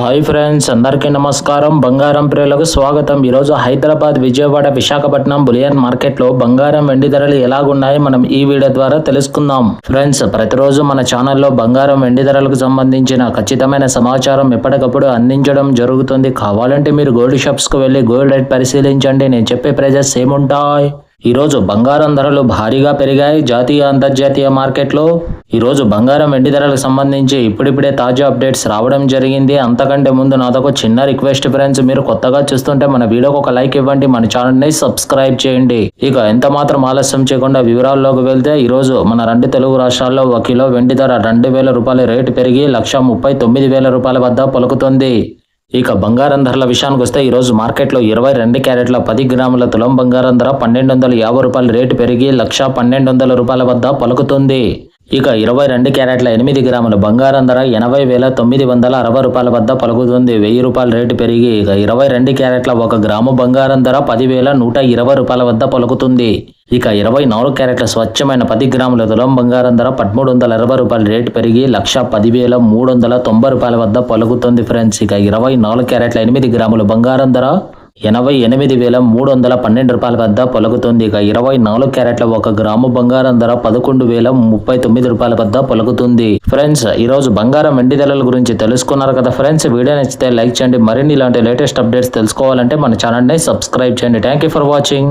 Hi friends అందరికీ నమస్కారం. బంగారం ప్రియులకు స్వాగతం. ఈరోజు హైదరాబాద్ విజయవాడ విశాఖపట్నం బులియన్ మార్కెట్లో బంగారం వెండి ధరలు ఎలాగున్నాయి మనం ఈ వీడియో ద్వారా తెలుసుకుందాం. ఫ్రెండ్స్ ప్రతిరోజు మన ఛానల్లో బంగారం వెండి ధరలకు సంబంధించిన ఖచ్చితమైన సమాచారం ఎప్పటికప్పుడు అందించడం జరుగుతుంది. కావాలంటే మీరు గోల్డ్ షాప్స్కు వెళ్ళి గోల్డ్ రేట్ పరిశీలించండి. నేను చెప్పే ప్రైజెస్ ఏముంటాయి ఈరోజు బంగారం ధరలు భారీగా పెరిగాయి జాతీయ అంతర్జాతీయ మార్కెట్లో. ఈరోజు బంగారం వెండి ధరలకు సంబంధించి ఇప్పుడిప్పుడే తాజా అప్డేట్స్ రావడం జరిగింది. అంతకంటే ముందు నాదొక చిన్న రిక్వెస్ట్ ఫ్రెండ్స్ మీరు కొత్తగా చూస్తుంటే మన వీడియోకి ఒక లైక్ ఇవ్వండి మన ఛానల్ని సబ్స్క్రైబ్ చేయండి. ఇక ఎంత మాత్రం ఆలస్యం చేయకుండా వివరాల్లోకి వెళ్తే ఈరోజు మన రెండు తెలుగు రాష్ట్రాల్లో ఒక కిలో వెండి ధర రెండు వేల రూపాయల రేటు పెరిగి లక్ష ముప్పై తొమ్మిది వేల రూపాయల వద్ద పలుకుతుంది. ఇక బంగారం ధరల విషయానికి వస్తే ఈరోజు మార్కెట్లో ఇరవై రెండు క్యారెట్ల పది గ్రాముల తులం బంగారం ధర పన్నెండు వందల యాభై రూపాయల రేటు పెరిగి లక్ష పన్నెండు వందల రూపాయల వద్ద పలుకుతుంది. ఇక ఇరవై రెండు క్యారెట్ల ఎనిమిది గ్రాముల బంగారం ధర ఎనభై వేల తొమ్మిది వందల అరవై రూపాయల వద్ద పలుకుతుంది. వెయ్యి రూపాయల రేటు పెరిగి ఇక ఇరవై రెండు క్యారెట్ల ఒక గ్రాము బంగారం ధర పదివేల నూట ఇరవై రూపాయల వద్ద పలుకుతుంది. ఇక ఇరవై నాలుగు క్యారెట్ల స్వచ్ఛమైన పది గ్రాముల తులం బంగారం ధర పదమూడు వందల అరవై రూపాయల రేటు పెరిగి లక్ష పదివేల మూడు వందల తొంభై రూపాయల వద్ద పలుకుతుంది ఫ్రెండ్స్. ఇక ఇరవై నాలుగు క్యారెట్ల ఎనిమిది గ్రాముల బంగారం ధర ఎనభై ఎనిమిది వేల మూడు వందల పన్నెండు రూపాయల వద్ద పలుకుతుంది. ఇక ఇరవై నాలుగు క్యారెట్ల ఒక గ్రాము బంగారం ధర పదకొండు వేల ముప్పై తొమ్మిది రూపాయల వద్ద పలుకుతుంది. ఫ్రెండ్స్ ఈ రోజు బంగారం వెండి ధరల గురించి తెలుసుకున్నారు కదా ఫ్రెండ్స్. వీడియో నచ్చితే లైక్ చేయండి. మరిన్ని ఇలాంటి లేటెస్ట్ అప్డేట్స్ తెలుసుకోవాలంటే మన ఛానల్ని సబ్స్క్రైబ్ చేయండి. Thank you for watching